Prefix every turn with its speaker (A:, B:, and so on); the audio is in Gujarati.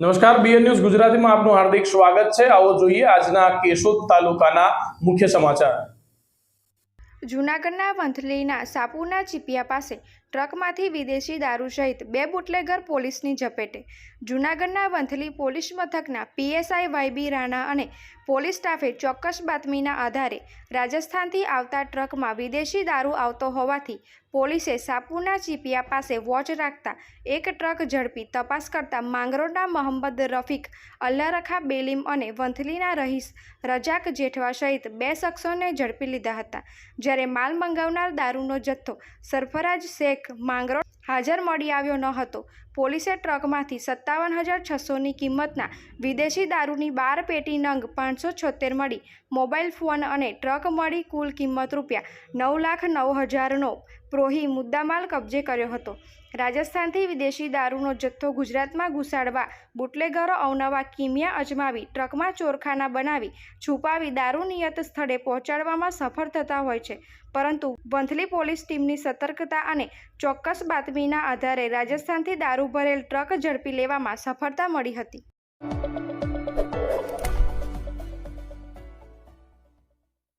A: નમસ્કાર બીએન ન્યૂઝ ગુજરાતીમાં આપનું હાર્દિક સ્વાગત છે. આવો જોઈએ આજના કેશોદ તાલુકાના મુખ્ય સમાચાર.
B: જૂનાગઢના વંથલીના સાપુના ચીપિયા પાસે ટ્રકમાંથી વિદેશી દારૂ સહિત બે બુટલેગર પોલીસની ઝપેટે. જૂનાગઢના વંથલી પોલીસ મથકના પીએસઆઈ વાયબી રાણા અને પોલીસ સ્ટાફે ચોક્કસ બાતમીના આધારે રાજસ્થાનથી આવતા ટ્રકમાં વિદેશી દારૂ આવતો હોવાથી પોલીસે સાપુના ચીપિયા પાસે વોચ રાખતા એક ટ્રક ઝડપી તપાસ કરતા માંગરોળના મોહમ્મદ રફીક, અલ્લારખા બેલીમ અને વંથલીના રહીશ રજાક જેઠવા સહિત બે શખ્સોને ઝડપી લીધા હતા. જ્યારે માલ મંગાવનાર દારૂનો જથ્થો સરફરાજ શેખ માંગરોળ હાજર મળી આવ્યો ન હતો. પોલીસે ટ્રકમાંથી સત્તાવન હજાર છસોની કિંમતના વિદેશી દારૂની બાર પેટી નંગ પાંચસો છોતેર મળી, મોબાઈલ ફોન અને ટ્રક મળી કુલ કિંમત રૂપિયા નવ લાખ નવ હજારનો પ્રોહી મુદ્દામાલ કબજે કર્યો હતો. રાજસ્થાનથી વિદેશી દારૂનો જથ્થો ગુજરાતમાં ઘુસાડવા બુટલેગરો અવનવા કિમિયા અજમાવી ટ્રકમાં ચોરખાના બનાવી છુપાવી દારૂ નિયત સ્થળે પહોંચાડવામાં સફળ થતા હોય છે. પરંતુ વંથલી પોલીસ ટીમની સતર્કતા અને ચોક્કસ બાતમીના આધારે રાજસ્થાનથી દારૂ ભરેલ ટ્રક ઝડપી લેવામાં સફળતા મળી હતી.